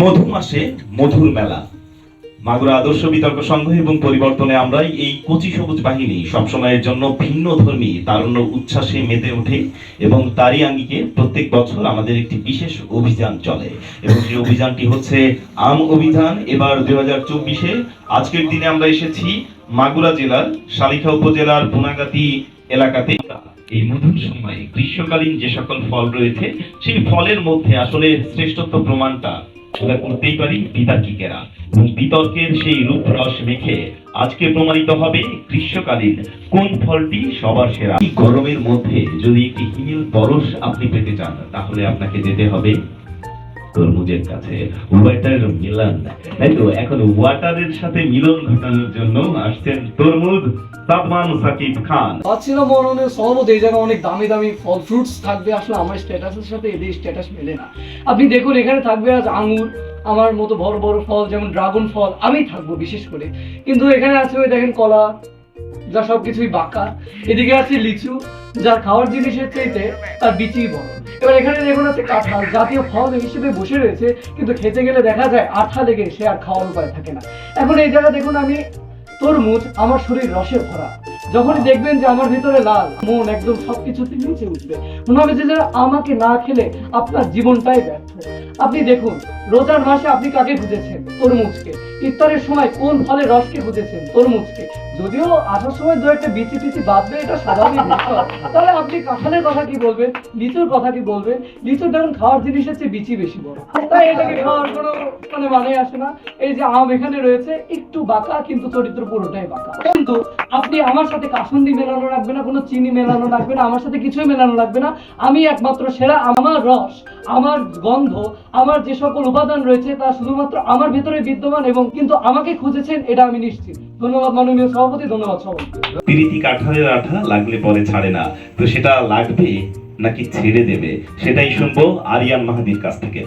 মধু মাসে মধুর মেলা। মাগুরা আদর্শ বিতর্ক সংঘ এবং পরিবর্তনে আমরাই এই কচি সবুজ বাহিনী সবসময়ের জন্য ভিন্ন ধর্মী, তারুণ্য উচ্ছ্বাসে মেতে ওঠে এবং তারই আঙ্গিকে প্রত্যেক বছর আমাদের একটি বিশেষ অভিযান চলে। এবং সেই অভিযানটি হচ্ছে আম অভিযান। এবার দুই হাজার চব্বিশে আজকের দিনে আমরা এসেছি মাগুরা জেলার শালিখা উপজেলার বুনাগাতি এলাকাতে। এই মধুর সময়ে গ্রীষ্মকালীন যে সকল ফল রয়েছে, সেই ফলের মধ্যে আসলে শ্রেষ্ঠত্ব প্রমাণটা আমরা করতেই পারি বিতার্কিকেরা। এবং বিতর্কের সেই রূপ রস মেখে আজকে প্রমাণিত হবে গ্রীষ্মকালীন কোন ফলটি সবার সেরা। গরমের মধ্যে যদি একটি হিল বরস আপনি পেতে চান, তাহলে আপনাকে যেতে হবে তরমুজের কাছে। Watermelon. তাই তো, এখন ওয়াটারের সাথে মিলন ঘটানোর জন্য আসছেন তরমুজ সাকিব খান। এই জায়গায় অনেক দামি দামি ফল ফ্রুটস থাকবে, আসলে আমার স্ট্যাটাসের সাথে এদের স্ট্যাটাস মেলে না। আপনি দেখুন, এখানে থাকবে আজ আঙুর আমার মতো বড় বড় ফল, যেমন ড্রাগন ফল, আমি থাকব বিশেষ করে। কিন্তু এখানে আছে ওই দেখেন কলা, যা সবকিছুই বাঁকা। এদিকে আছে লিচু, যার খাওয়ার জিনিসের চাইতে তার বিচি বড়। এবার এখানে দেখুন আছে কাঁঠাল, জাতীয় ফল হিসেবে বসে রয়েছে, কিন্তু খেতে গেলে দেখা যায় আঠা লেগে সে আর খাওয়ার উপায় থাকে না। এখন এই জায়গা দেখুন আমি তরমুজ, আমার শরীর রসে ভরা। যখনই দেখবেন যে আমার ভিতরে লাল, মন একদম সবকিছুতে নিচে উঠবে। মনে হবে যে আমাকে না খেলে আপনার জীবনটাই ব্যর্থ। আপনি দেখুন, রোজার মাসে আপনি কাকে খুঁজেছেন? তরমুজকে। ইফতারের সময় কোন ফলের রসকে খুঁজেছেন? তরমুজকে। যদিও আসার সময় দু একটা বিচি টিচি বাঁধবে এটা স্বাভাবিক তাহলে আপনি কাঁঠালের কথা কি বলবেন? লিচুর কথা কি বলবেন? লিচুর দেখুন খাওয়ার জিনিসের চেয়ে বিচি বেশি বড়। তাই এটাকে খাওয়ার কোনো মানে মানে আসে না। এই যে আম এখানে রয়েছে, একটু বাঁকা, কিন্তু চরিত্র পুরোটাই বাঁকা। কিন্তু আপনি আমার সাথে কাসুন্দি মেলানো রাখবে না, কোনো চিনি মেলানো রাখবে না, আমার সাথে কিছুই মেলানো লাগবে না। আমি একমাত্র সেরা আমার রস, আমার গন্ধ, আমার যে সকল উপাদান রয়েছে, তা শুধুমাত্র আমার ভেতরে বিদ্যমান এবং কিন্তু আমাকে খুঁজেছেন, এটা আমি নিশ্চিত। ধন্যবাদ মাননীয় সভাপতি ধন্যবাদ সবাই প্রীতি কাঁঠালের আঠা লাগলে পরে ছাড়ে না। তো সেটা লাগবে নাকি ছেড়ে দেবে? সেটাই শুনব আরিয়ান মাহাদির কাছ থেকে।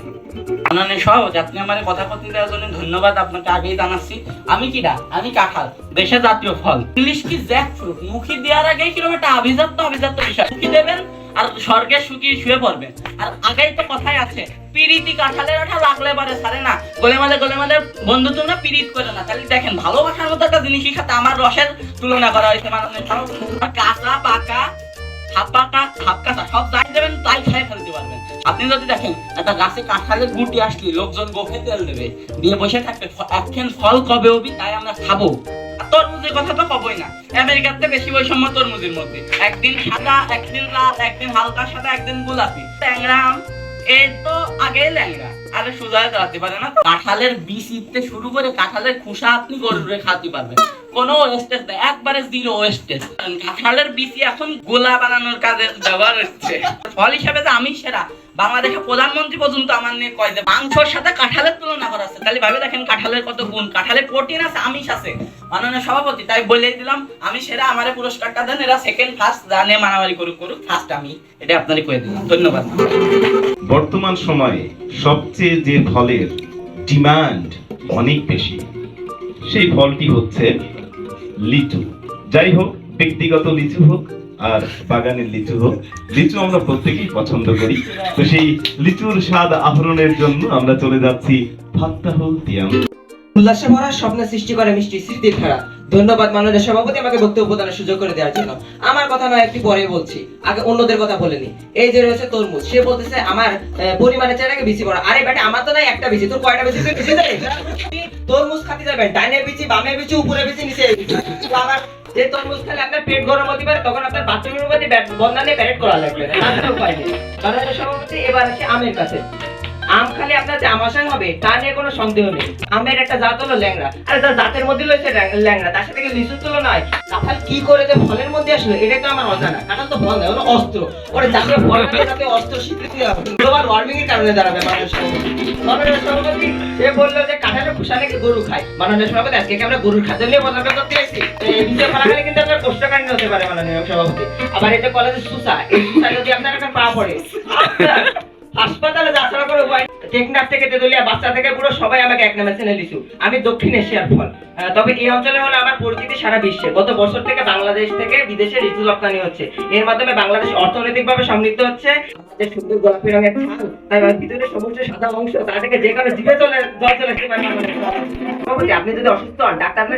মাননীয় সভাপতি আপনি আমার কথা কথা দেওয়ার জন্য ধন্যবাদ। আপনাকে আগেই জানাচ্ছি আমি কিটা আমি কাঁঠাল দেশের জাতীয় ফল। ইংলিশ কি জ্যাক ফ্রুট মুখি দেওয়ার আগে কীরকম একটা আভিজাত্য আভিজাত্য বিষয়। মুখি দেবেন আর স্বর্গে শুকিয়ে শুয়ে পড়বেন আর আগেই তো কথাই আছে, পিরিতি কাঁঠালের ওঠা লাগলে পারে, সারে না। গোলেমালে গোলেমালে, বন্ধু, তোমরা পিরিত করে না। তাহলে দেখেন, ভালোবাসার মতো একটা জিনিসের সাথে আমার রসের তুলনা করা হয়েছে মানে কাঁচা পাকা, হাফ পাকা, হাফ কাঁচা, সব যাই দেবেন, তাই খেয়ে ফেলতে পারবেন। আপনি যদি দেখেন, একটা গাছে কাঁঠালের গুটি আসলে লোকজন গোফে তেল দেবে, দিয়ে বসে থাকবে একখান ফল কবে হবি তাই আমরা খাব। তরমুজের কথা তো কবই না। আমেরিকাতে বেশি বৈষম্য তরমুজের মধ্যে। একদিন সাদা, একদিন লাল, একদিন হালকা সাদা, একদিন গোলাপি। ট্যাংরা আম, এই তো আগে ল্যাংড়া আরে সুজায় দাঁড়াতে পারে না কাঁঠালের বীজ ইতে শুরু করে কাঁঠালের খোসা আপনি গরুরে খাতে পারবেন। ওয়েস্টেজ একবারে জিরো ওয়েস্টেজ কাঁঠালের এখন গোলা বানানোর কাজে ব্যবহার হচ্ছে। ফল হিসাবে যে আমি সেরা, বাংলাদেশের প্রধানমন্ত্রী পর্যন্ত আমার নিয়ে কয় যে মাংসর সাথে কাঁঠালের তুলনা করা আছে। তাহলে ভাবে দেখেন কাঁঠালের কত গুণ প্রোটিন আছে, আমিষ আছে, মাননীয় সভাপতি, তাই দিলাম, আমি সেরা, আমারে পুরস্কারটা দেন, এরা সেকেন্ড ফার্স্ট জানে মারামারি করুক করুক ফার্স্ট আমি, এটা আপনারই করে দিলাম। ধন্যবাদ। বর্তমান সময়ে সবচেয়ে যে ফলের ডিমান্ড অনেক বেশি, সেই ফলটি হচ্ছে লিচু। যাই হোক ব্যক্তিগত লিচু হোক আর বাগানের লিচু হোক লিচু আমরা প্রত্যেকেই পছন্দ করি। তো সেই লিচুর স্বাদ আহরণের জন্য আমরা চলে যাচ্ছি ফাত্তাহুল তিয়াম। উল্লাসে ভরা স্বপ্ন সৃষ্টি করে মিষ্টি স্মৃতির ধারা। ধন্যবাদ মাননীয় সভাপতি আমাকে বক্তব্য প্রদানের সুযোগ করে দেওয়ার জন্য। আমার কথা নয় একটু পরে বলছি। আগে অন্যদের কথা বলেনি এই যে রয়েছে তরমুজ সে বলতেছে আমার আহ, পরিমাণে চাই নাকি বেশি বড়? আরে বেটা আমার তো নাই একটা বেশি তোর কয়টা বেশি? তুই বেশি তরমুজ খাতে যাবেন, ডাইনে বিচি, বামে বিচি, উপরে বিচি, নিচে। তো আমার যে তরমুজ খেলে আপনার পেট গরম হতে পারে, তখন আপনার বাথরুমের মধ্যে বন্যা নিয়ে প্যারেড করা লাগবে। তার উপায় নেই। মাননীয় সভাপতি, এবার আছে আমের কাছে। আম খালি আপনার যে আমাশয় হবে, তা নিয়ে কোনো সন্দেহ নেই। আমের একটা জাত হলো ল্যাংড়া। আর তার জাতের মধ্যে রয়েছে ল্যাংড়া, তার সাথে কি লিচুর তুলনা হয়? কাঁঠাল কি করে যে ফলের মধ্যে আসলো এটাই তো আমার অজানা। কাঁঠাল তো ফল নয় হলো অস্ত্র। ওরে যাকে ফল তাতে অস্ত্র স্বীকৃতি গ্লোবাল ওয়ার্মিং এর কারণে দাঁড়াবে মানুষ। সে বলল যে কাঁঠালের খোসা নাকি গরু খায়। মাননীয় সভাপতি আজকে কি আমরা গরুর খাদ্য নিয়ে পতাকা করতে এসেছি? বিজয় কিন্তু আপনার কোষ্ঠকাণ্ড হতে পারে, মাননীয় সভাপতি আবার এটা কলেজের সুসা, এই সুসা যদি আপনার একটা পা পড়ে হাসপাতালে যাত্রা করে টেকনাফ থেকে তেতুলিয়া বাচ্চা থেকে পুরো সবাই আমাকে এক নামে চেনে লিচু আমি দক্ষিণ এশিয়ার ফল। তবে এই অঞ্চলে হলো আমার পরিচিতি সারা বিশ্বে। গত বছর থেকে বাংলাদেশ থেকে বিদেশে ঋতু রপ্তানি হচ্ছে। এর মাধ্যমে বাংলাদেশ অর্থনৈতিকভাবে সমৃদ্ধ হচ্ছে। আমাদের সুন্দর গোলাপি রঙের ছাল তার ভিতরে সমস্ত সাদা অংশ, তা থেকে যে কারণে জিভে চলে জল চলে সভাপতি, আপনি যদি অসুস্থ হন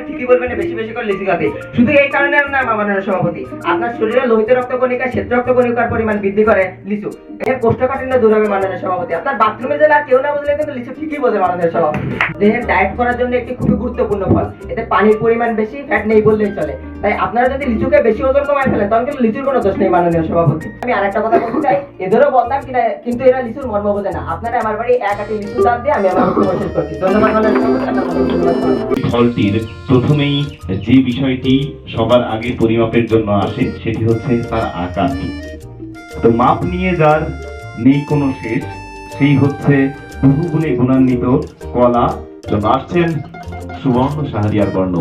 ঠিকই বলবেন, বেশি বেশি করে লিচু খাবে শুধু এই কারণে না মামানের সভাপতি, আপনার শরীরে লোহিত রক্ত কণিকা শ্বেত রক্ত কণিকার পরিমাণ বৃদ্ধি করে, লিচু। এর কোষ্ঠকাঠিন্য দূর হবে, মাননীয় সভাপতি। আপনার বাথরুমে আর কেউ না বুঝলে কিন্তু লিচু ঠিকই বোঝে সভাপতি দেহের ডায়েট করার জন্য একটি খুবই গুরুত্বপূর্ণ ফল। এতে পানির পরিমাণ বেশি ফ্যাট নেই বললেই চলে। তাই আপনারা যদি লিচুকে বেশি ওজন কমায় তখন কিন্তু লিচুর কোনো দোষ নেই মাননীয় সভাপতি। আমি কথা বলতে চাই, এদেরও বলতাম কিনা, কিন্তু এরা লিচুর মর্ম বোঝে না। আপনারা আমার বাড়ি এক আটি লিচু দাম দিয়ে আমি আমার করছি। ধন্যবাদ ফলটির প্রথমেই যে বিষয়টি সবার আগে পরিমাপের জন্য আসে, সেটি হচ্ছে তার আকার। তো মাপ নিয়ে যার নেই কোনো শেষ সেই হচ্ছে বহুগুণে গুণান্বিত কলা। আসছেন সুবর্ণ সাহারিয়ার বর্ণ।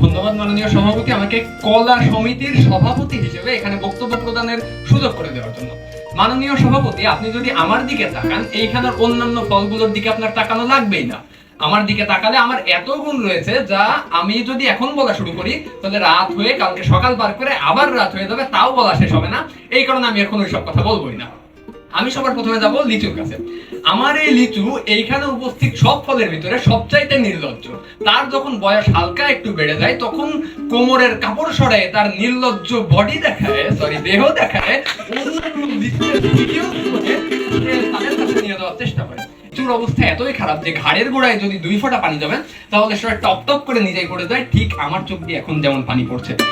ধন্যবাদ মাননীয় সভাপতি। আমাকে কলা সমিতির সভাপতি হিসেবে এখানে বক্তব্য প্রদানের সুযোগ করে দেওয়ার জন্য। মাননীয় সভাপতি, আপনি যদি আমার দিকে তাকান, এইখানের অন্যান্য ফলগুলোর দিকে আপনার তাকানো লাগবেই না। আমার দিকে তাকালে আমার এত গুণ রয়েছে যা আমি যদি এখন বলা শুরু করি, তাহলে রাত হয়ে কালকে সকাল পার করে আবার রাত হয়ে যাবে, তাও বলা শেষ হবে না। এই কারণে আমি এখন ওইসব কথা বলবোই না। আমি সবার প্রথমে যাব লিচুর কাছে। আমার এই লিচু এইখানে উপস্থিত সব ফলের ভিতরে সবচাইতে নির্লজ্জ। তার যখন বয়স হালকা একটু বেড়ে যায় তখন কোমরের কাপড় সরে তার নির্লজ্জ বডি দেখায় সরি দেহ দেখায়। তাদের কাছে নিয়ে যাওয়ার চেষ্টা করে লিচুর অবস্থা এতই খারাপ যে ঘাড়ের গোড়ায় যদি দুই ফোঁটা পানি যাবেন তাহলে সেটা টপ টপ করে নিজেই পড়ে যায়। ঠিক আমার চোখ দিয়ে এখন যেমন পানি পড়ছে।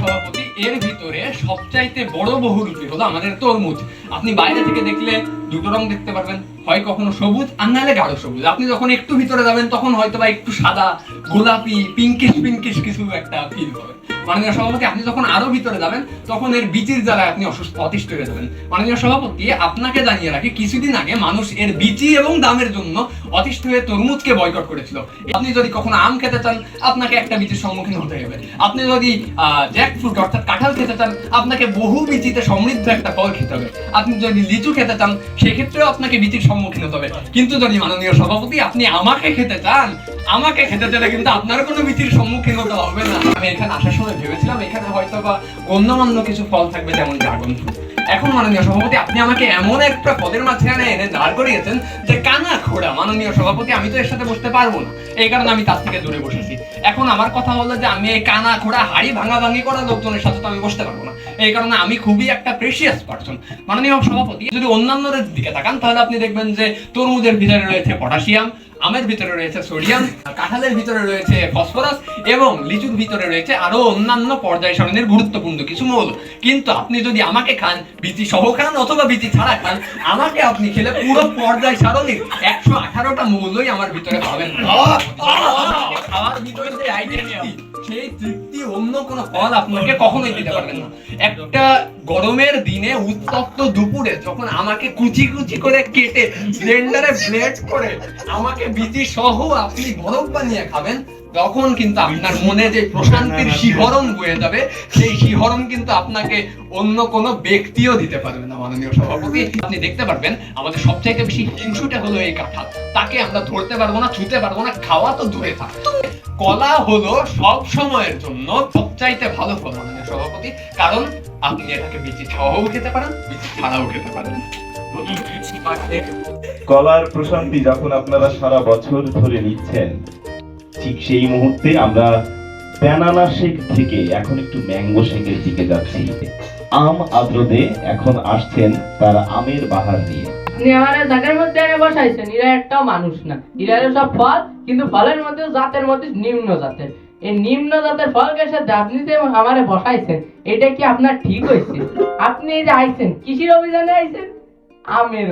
সভাপতি এর ভিতরে সবচাইতে বড় বহুরূপী হলো আমাদের তরমুজ। আপনি বাইরে থেকে দেখলে দুটো রং দেখতে পারবেন, হয় কখনো সবুজ আর নাহলে গাঢ় সবুজ। আপনি যখন একটু ভিতরে যাবেন, তখন হয়তো বা একটু সাদা, গোলাপি পিঙ্কিশ পিঙ্কিশ কিছু একটা ফিল হবে মাননীয় সভাপতি, আপনি যখন আরও ভিতরে যাবেন, তখন এর বিচির জ্বালায় আপনি অসুস্থ, অতিষ্ঠ হয়ে যাবেন। মাননীয় সভাপতি, আপনাকে জানিয়ে রাখি, কিছুদিন আগে মানুষ এর বিচি এবং দামের জন্য অতিষ্ঠ হয়ে তরমুজকে বয়কট করেছিল। আপনি যদি কখনো আম খেতে চান, আপনাকে একটা বিচির সম্মুখীন হতে হবে। আপনি যদি জ্যাক ফ্রুট অর্থাৎ কাঁঠাল খেতে চান, আপনাকে বহু বিচিতে সমৃদ্ধ একটা ফল খেতে হবে। আপনি যদি লিচু খেতে চান, সেক্ষেত্রেও আপনাকে বিচির সম্মুখীন হতে হবে। কিন্তু যদি মাননীয় সভাপতি, আপনি আমাকে খেতে চান, আমাকে খেতে চাইলে কিন্তু আপনার কোনো বিচির সম্মুখীন হতে হবে না। আমি এখানে আসার সময় ভেবেছিলাম, এখানে হয়তো বা গণ্যমান্য কিছু ফল থাকবে যেমন ড্রাগন ফ্রুট। এখন মাননীয় সভাপতি, আপনি আমাকে এমন একটা পদের মাঝখানে এনে দাঁড় করিয়েছেন যে কানা খোড়া, মাননীয় সভাপতি, আমি তো এর সাথে বসতে পারব না। এই কারণে আমি তার থেকে দূরে বসেছি। এখন আমার কথা হলো যে আমি এই কানা খোড়া হাড়ি ভাঙা ভাঙি করা লোকজনের সাথে তো আমি বসতে পারব না। এই কারণে আমি খুবই একটা প্রেশিয়াস পার্সন মাননীয় সভাপতি, যদি অন্যান্যদের দিকে তাকান, তাহলে আপনি দেখবেন যে তরমুজের ভিতরে রয়েছে পটাশিয়াম আমের ভিতরে রয়েছে সোডিয়াম কাঁঠালের ভিতরে রয়েছে ফসফরাস এবং লিচুর ভিতরে রয়েছে আরও অন্যান্য পর্যায় সরণের গুরুত্বপূর্ণ কিছু মৌল। কিন্তু আপনি যদি আমাকে খান বিচি সহ খান অথবা বিচি ছাড়া খান আমাকে আপনি খেলে পুরো পর্যায় সারণীর একশো আঠারোটা মৌলই আমার ভিতরে পাবেন। খাওয়ার ভিতরে সেই তৃপ্তি অন্য কোনো ফল আপনাকে কখনোই দিতে পারবেন না। একটা গরমের দিনে উত্তপ্ত দুপুরে যখন আমাকে কুচি কুচি করে কেটে ব্লেন্ডারে ব্লেড করে আমাকে বিচি সহ আপনি বরফ বানিয়ে খাবেন তখন কিন্তু আপনার মনে যে প্রশান্তির শিহরণ বয়ে যাবে সেই শিহরণ কিন্তু আপনাকে অন্য কোনো ব্যক্তিও দিতে পারবে না মাননীয় সভাপতি। আপনি দেখতে পারবেন আমাদের সবচাইতে বেশি হিংসুটা হলো এই কাঁঠাল তাকে আমরা ধরতে পারব না ছুতে পারব না খাওয়া তো দূরে থাক। কলা হলো সব সময়ের জন্য সবচাইতে ভালো ফল মাননীয় সভাপতি। কারণ আপনি এটাকে বিচি সহও খেতে পারেন বিচি ছাড়াও খেতে পারেন। কলার প্রশান্তি যখন আপনারা সারা বছর ধরে নিচ্ছেন ঠিক সেই মুহূর্তে আমরা ব্যানানা শেক থেকে এখন একটু ম্যাঙ্গো শেকের দিকে যাচ্ছি। আম আদ্রদে এখন আসছেন তার আমের বাহার নিয়ে। আপনি মধ্যে এনে বসাইছেন একটাও মানুষ না। সব ফল, কিন্তু ফলের মধ্যে জাতের মধ্যে নিম্ন জাতের। এই নিম্ন জাতের ফলকে সাথে আপনি আমারে বসাইছেন, এটা কি আপনার ঠিক হয়েছে? আপনি এই যে আইছেন কৃষির অভিযানে আইছেন? আমের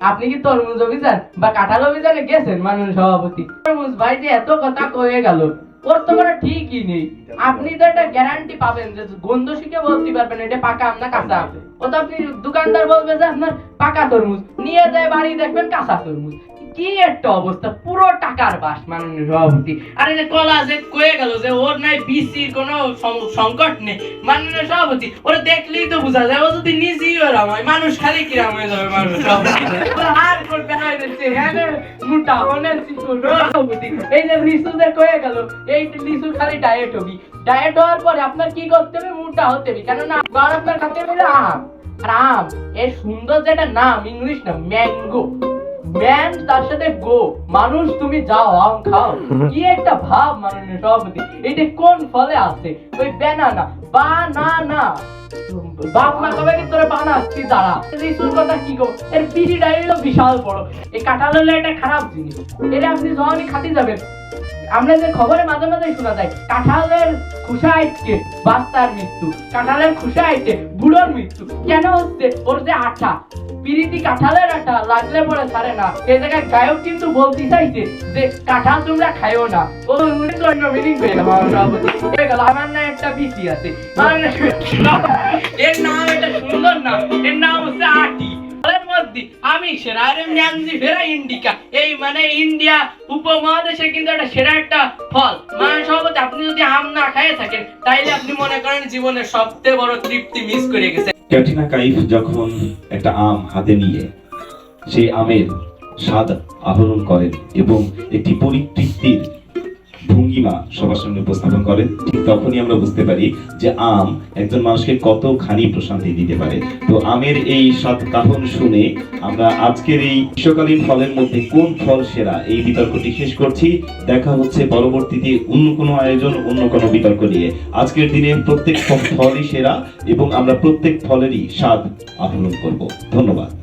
আপনি কি তরমুজ অভিযান বা কাঁঠাল অভিযানে গেছেন মাননীয় সভাপতি? তরমুজ ভাই যে এত কথা কয়ে গেল। ওর তো কোনো ঠিকই নেই। আপনি তো একটা গ্যারান্টি পাবেন যে গন্ধ শিখে বলতে পারবেন, এটা পাকা কাঁচা। ও তো আপনি দোকানদার বলবে যে আপনার পাকা তরমুজ। নিয়ে যায় বাড়ি দেখবেন কাঁচা তরমুজ। কি একটা অবস্থা, পুরো টাকার বাস মাননীয় সভাপতি। আর এই কলা যে কয়ে গেল যে ওর নাই বিসির কোনো সংকট নেই। মাননীয় সভাপতি, ওরা দেখলেই তো বোঝা যায়, ও যদি নিজেই হয় মানুষ খালি কিরাম হয়ে যাবে মানুষ আর করবে না এদের হ্যাঁ মোটা হনের এই যে লিচু যে কয়ে গেল। এই লিচু খালি ডায়েট হবি। ডায়েট হওয়ার পরে আপনার কি করতে হবে? মোটা হতে হবে। কেননা আপনার খাতে হবে আম। আর আম, এর সুন্দর যেটা নাম, ইংলিশ না ম্যাঙ্গো ম্যান তার সাথে গো মানুষ তুমি যাও আম খাও। কি একটা ভাব মাননীয় সভাপতি এটা কোন ফলে আছে? ওই ব্যানানা বানানা বাপ মা কবে কি তোরে আসছি দাঁড়া। রিসুর কথা কি গো? এর পিডি ডাইলো বিশাল বড়। এই কাঁঠাল হলো একটা খারাপ জিনিস। এর আপনি যখনই খাতে যাবেন আমরা যে খবরে মাঝে মাঝে শোনা যায়, কাঁঠালের খুশা আইটকে বাচ্চার মৃত্যু, কাঁঠালের খুশা আইটে বুড়োর মৃত্যু। কেন হচ্ছে? ওর যে আঠা, পিরিতি কাঁঠালের লাগলে পরে ছাড়ে না। এই জায়গায় গায়ক কিন্তু বলতে চাইছে যে, কাঁঠাল তোমরা খাইও না। ও অন্য মিনিং পেয়ে গেল আমার একটা বিসি আছে। এর নাম এটা সুন্দর নাম এর নাম হচ্ছে আমি সেরা আর ফেরা ইন্ডিকা। এই মানে ইন্ডিয়া উপমহাদেশে কিন্তু একটা সেরা একটা ফল। মানে সভাপতি, আপনি যদি আম না খাইয়ে থাকেন, তাইলে আপনি মনে করেন জীবনের সবচেয়ে বড় তৃপ্তি মিস করে গেছেন ক্যাটরিনা কাইফ যখন একটা আম হাতে নিয়ে সেই আমের স্বাদ আহরণ করেন এবং একটি পরিতৃপ্তির ভঙ্গিমা সবার সামনে উপস্থাপন করেন ঠিক তখনই আমরা বুঝতে পারি যে আম একজন মানুষকে কতখানি প্রশান্তি দিতে পারে। তো আমের এই স্বাদ কাহন শুনে আমরা আজকের এই গ্রীষ্মকালীন ফলের মধ্যে কোন ফল সেরা, এই বিতর্কটি শেষ করছি। দেখা হচ্ছে পরবর্তীতে অন্য কোনো আয়োজন, অন্য কোনো বিতর্ক নিয়ে। আজকের দিনে প্রত্যেক ফলই সেরা এবং আমরা প্রত্যেক ফলেরই স্বাদ আহরণ করব। ধন্যবাদ।